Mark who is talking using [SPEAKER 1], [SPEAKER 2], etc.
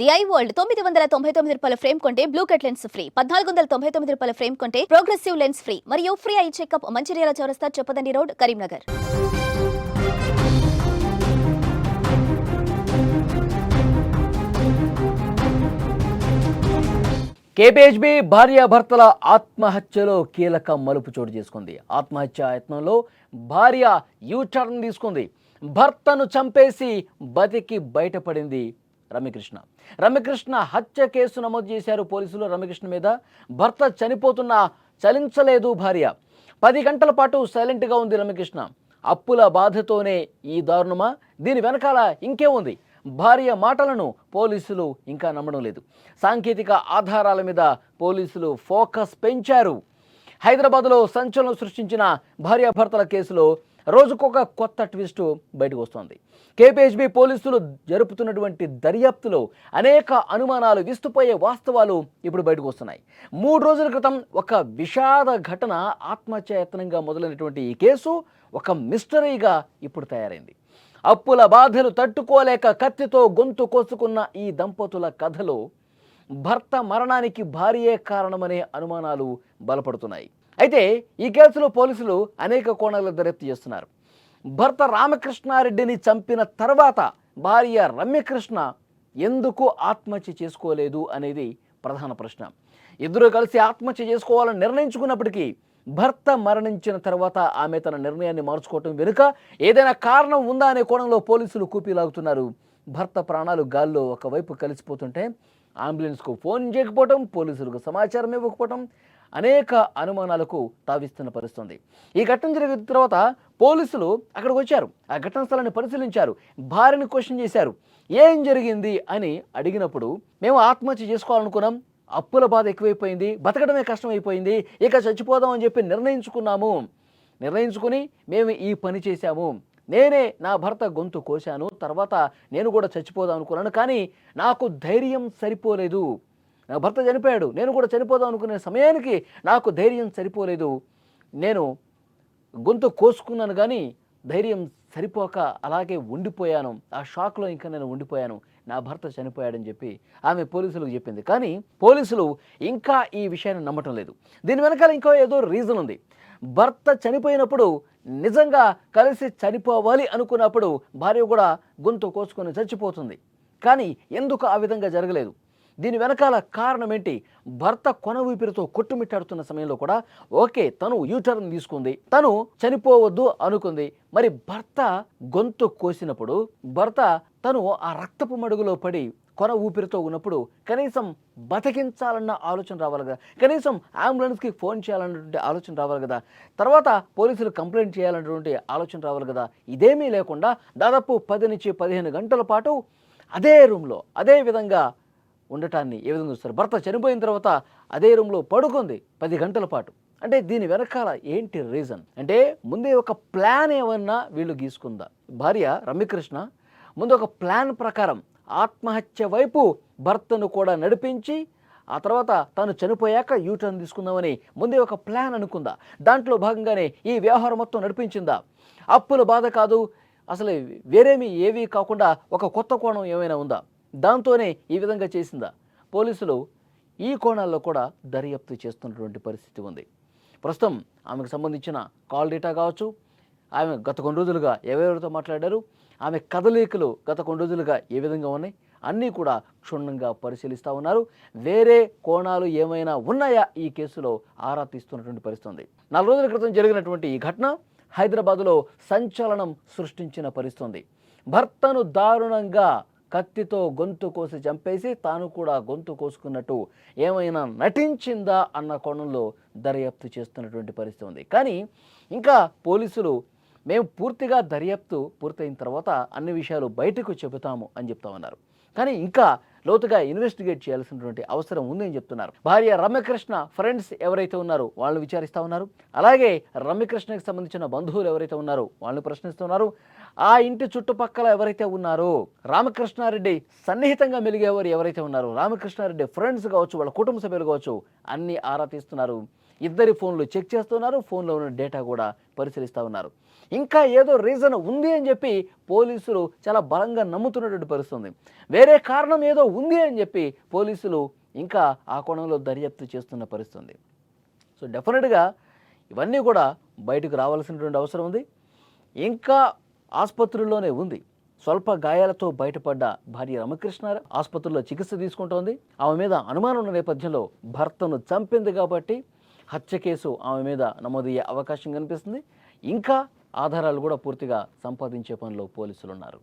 [SPEAKER 1] The I world తొమ్మిది వందల తొంభై తొమ్మిది రూపాయల ఫ్రేమ్ కొంటే బ్లూ కట్ లెన్స్ ఫ్రీ పద్నాలుగు వందల తొంభై తొమ్మిది రూపాయల ఫ్రేమ్ కొంటే ప్రోగ్రెసివ్ లెన్స్ ఫ్రీ మరియు ఫ్రీ ఐ చెకప్ మంచిర్యాల చౌరస్తా చెప్పదండి రోడ్ కరీంనగర్.
[SPEAKER 2] కేపీహెచ్బి భార్యాభర్తల ఆత్మహత్యలో కీలక మలుపు చోటు చేసుకుంది. ఆత్మహత్య యత్నంలో భార్య యూ టర్న్ తీసుకుంది. భర్తను చంపేసి బతికి బయటపడింది రమ్యకృష్ణ. రమ్యకృష్ణ హత్య కేసు నమోదు చేశారు పోలీసులు రమ్యకృష్ణ మీద. భర్త చనిపోతున్నా చలించలేదు భార్య. పది గంటల పాటు సైలెంట్గా ఉంది రమ్యకృష్ణ. అప్పుల బాధతోనే ఈ దారుణమా? దీని వెనకాల ఇంకే ఉంది. భార్య మాటలను పోలీసులు ఇంకా నమ్మడం లేదు. సాంకేతిక ఆధారాల మీద పోలీసులు ఫోకస్ పెంచారు. హైదరాబాద్లో సంచలనం సృష్టించిన భార్యాభర్తల కేసులో రోజుకొక కొత్త ట్విస్ట్ బయటకు వస్తోంది. కేపీహెచ్బి పోలీసులు జరుపుతున్నటువంటి దర్యాప్తులో అనేక అనుమానాలు విస్తుపోయే వాస్తవాలు ఇప్పుడు బయటకు వస్తున్నాయి. మూడు రోజుల క్రితం ఒక విషాద ఘటన ఆత్మహత్యాయత్నంగా మొదలైనటువంటి ఈ కేసు ఒక మిస్టరీగా ఇప్పుడు తయారైంది. అప్పుల బాధలు తట్టుకోలేక కత్తితో గొంతు కోసుకున్న ఈ దంపతుల కథలో భర్త మరణానికి భార్యే కారణమనే అనుమానాలు బలపడుతున్నాయి. అయితే ఈ కేసులో పోలీసులు అనేక కోణాలు దర్యాప్తు చేస్తున్నారు. భర్త రామకృష్ణారెడ్డిని చంపిన తర్వాత భార్య రమ్యకృష్ణ ఎందుకు ఆత్మహత్య చేసుకోలేదు అనేది ప్రధాన ప్రశ్న. ఇద్దరు కలిసి ఆత్మహత్య చేసుకోవాలని నిర్ణయించుకున్నప్పటికీ భర్త మరణించిన తర్వాత ఆమె తన నిర్ణయాన్ని మార్చుకోవటం వెనుక ఏదైనా కారణం ఉందా అనే కోణంలో పోలీసులు కూపీలాగుతున్నారు. భర్త ప్రాణాలు గాల్లో ఒకవైపు కలిసిపోతుంటే అంబులెన్స్కు ఫోన్ చేయకపోవటం పోలీసులకు సమాచారం ఇవ్వకపోవటం అనేక అనుమానాలకు తావిస్తున్న పరిస్థితుంది. ఈ ఘటన జరిగిన తర్వాత పోలీసులు అక్కడికి వచ్చారు. ఆ ఘటన స్థలాన్ని పరిశీలించారు. భార్యని క్వశ్చన్ చేశారు. ఏం జరిగింది అని అడిగినప్పుడు మేము ఆత్మహత్య చేసుకోవాలనుకున్నాం. అప్పుల బాధ ఎక్కువైపోయింది. బతకడమే కష్టమైపోయింది. ఇక చచ్చిపోదాం అని చెప్పి నిర్ణయించుకున్నాము. నిర్ణయించుకుని మేము ఈ పని చేశాము. నేనే నా భర్త గొంతు కోశాను తర్వాత నేను కూడా చచ్చిపోదాం అనుకున్నాను కానీ నాకు ధైర్యం సరిపోలేదు. నా భర్త చనిపోయాడు నేను కూడా చనిపోదాం అనుకునే సమయానికి నాకు ధైర్యం సరిపోలేదు. నేను గొంతు కోసుకున్నాను కానీ ధైర్యం సరిపోక అలాగే ఉండిపోయాను. ఆ షాక్లో ఇంకా నేను ఉండిపోయాను. నా భర్త చనిపోయాడని చెప్పి ఆమె పోలీసులకు చెప్పింది. కానీ పోలీసులు ఇంకా ఈ విషయాన్ని నమ్మటం లేదు. దీని వెనకాల ఇంకో ఏదో రీజన్ ఉంది. భర్త చనిపోయినప్పుడు నిజంగా కలిసి చనిపోవాలి అనుకున్నప్పుడు భార్య కూడా గొంతు కోసుకొని చచ్చిపోతుంది. కానీ ఎందుకు ఆ విధంగా జరగలేదు? దీని వెనకాల కారణం ఏంటి? భర్త కొన ఊపిరితో కొట్టుమిట్టాడుతున్న సమయంలో కూడా ఓకే తను యూటర్న్ తీసుకుంది తను చనిపోవద్దు అనుకుంది మరి భర్త గొంతు కోసినప్పుడు భర్త తను ఆ రక్తపు మడుగులో పడి కొన ఊపిరితో ఉన్నప్పుడు కనీసం బతికించాలన్న ఆలోచన రావాలి కదా. కనీసం అంబులెన్స్కి ఫోన్ చేయాలన్నటువంటి ఆలోచన రావాలి కదా. తర్వాత పోలీసులు కంప్లైంట్ చేయాలన్నటువంటి ఆలోచన రావాలి కదా. ఇదేమీ లేకుండా దాదాపు పది నుంచి పదిహేను గంటల పాటు అదే రూమ్లో అదే విధంగా ఉండటాన్ని ఏ విధంగా చూస్తారు? భర్త చనిపోయిన తర్వాత అదే రూమ్లో పడుకుంది పది గంటల పాటు. అంటే దీని వెనకాల ఏంటి రీజన్ అంటే ముందే ఒక ప్లాన్ ఏమన్నా వీళ్ళు గీసుకుందా? భార్య రమ్యకృష్ణ ముందు ఒక ప్లాన్ ప్రకారం ఆత్మహత్య వైపు భర్తను కూడా నడిపించి ఆ తర్వాత తాను చనిపోయాక యూటర్న్ తీసుకుందామని ముందే ఒక ప్లాన్ అనుకుందా? దాంట్లో భాగంగానే ఈ వ్యవహారం మొత్తం నడిపించిందా? అప్పుల బాధ కాదు. అసలు వేరేమి ఏవి కాకుండా ఒక కొత్త కోణం ఏమైనా ఉందా? దాంతోనే ఈ విధంగా చేసిందా? పోలీసులు ఈ కోణాల్లో కూడా దర్యాప్తు చేస్తున్నటువంటి పరిస్థితి ఉంది. ప్రస్తుతం ఆమెకు సంబంధించిన కాల్ డేటా కావచ్చు ఆమె గత కొన్ని రోజులుగా ఎవరెవరితో మాట్లాడారు ఆమె కదలికలు గత కొన్ని రోజులుగా ఏ విధంగా ఉన్నాయి అన్నీ కూడా క్షుణ్ణంగా పరిశీలిస్తూ ఉన్నారు. వేరే కోణాలు ఏమైనా ఉన్నాయా ఈ కేసులో? ఆరా తీస్తున్నటువంటి పరిస్థితి ఉంది. నాలుగు రోజుల క్రితం జరిగినటువంటి ఈ ఘటన హైదరాబాదులో సంచలనం సృష్టించిన పరిస్థితి భర్తను దారుణంగా కత్తితో గొంతు కోసి చంపేసి తాను కూడా గొంతు కోసుకున్నట్టు ఏమైనా నటించిందా అన్న కోణంలో దర్యాప్తు చేస్తున్నటువంటి పరిస్థితి ఉంది. కానీ ఇంకా పోలీసులు మేము పూర్తిగా దర్యాప్తు పూర్తయిన తర్వాత అన్ని విషయాలు బయటకు చెబుతాము అని చెప్తా ఉన్నారు. కానీ ఇంకా లోతుగా ఇన్వెస్టిగేట్ చేయాల్సినటువంటి అవసరం ఉందని చెప్తున్నారు. భార్య రమ్యకృష్ణ ఫ్రెండ్స్ ఎవరైతే ఉన్నారో వాళ్ళు విచారిస్తూ ఉన్నారు. అలాగే రమ్యకృష్ణకి సంబంధించిన బంధువులు ఎవరైతే ఉన్నారో వాళ్ళని ప్రశ్నిస్తున్నారు ఆ ఇంటి చుట్టుపక్కల ఎవరైతే ఉన్నారో రామకృష్ణారెడ్డి సన్నిహితంగా మెలిగేవారు ఎవరైతే ఉన్నారో రామకృష్ణారెడ్డి ఫ్రెండ్స్ కావచ్చు వాళ్ళ కుటుంబ సభ్యులు కావచ్చు అన్ని ఆరా తీస్తున్నారు. ఇద్దరి ఫోన్లు చెక్ చేస్తున్నారు ఫోన్లో ఉన్న డేటా కూడా పరిశీలిస్తూ ఉన్నారు. ఇంకా ఏదో రీజన్ ఉంది అని చెప్పి పోలీసులు చాలా బలంగా నమ్ముతున్నటువంటి పరిస్థితుంది. వేరే కారణం ఏదో ఉంది అని చెప్పి పోలీసులు ఇంకా ఆ కోణంలో దర్యాప్తు చేస్తున్న పరిస్థితుంది. సో డెఫినెట్గా ఇవన్నీ కూడా బయటకు రావాల్సినటువంటి అవసరం ఉంది. ఇంకా ఆసుపత్రుల్లోనే ఉంది. స్వల్ప గాయాలతో బయటపడ్డ భార్య రమకృష్ణ ఆసుపత్రిలో చికిత్స తీసుకుంటోంది. ఆమె మీద అనుమానం ఉన్న నేపథ్యంలో భర్తను చంపింది కాబట్టి హత్య కేసు ఆమె మీద నమోదయ్యే అవకాశం కనిపిస్తుంది. ఇంకా ఆధారాలు కూడా పూర్తిగా సంపాదించే పనిలో పోలీసులు ఉన్నారు